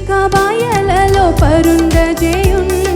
శిఖిక బాయలలో పరుండజేయున్న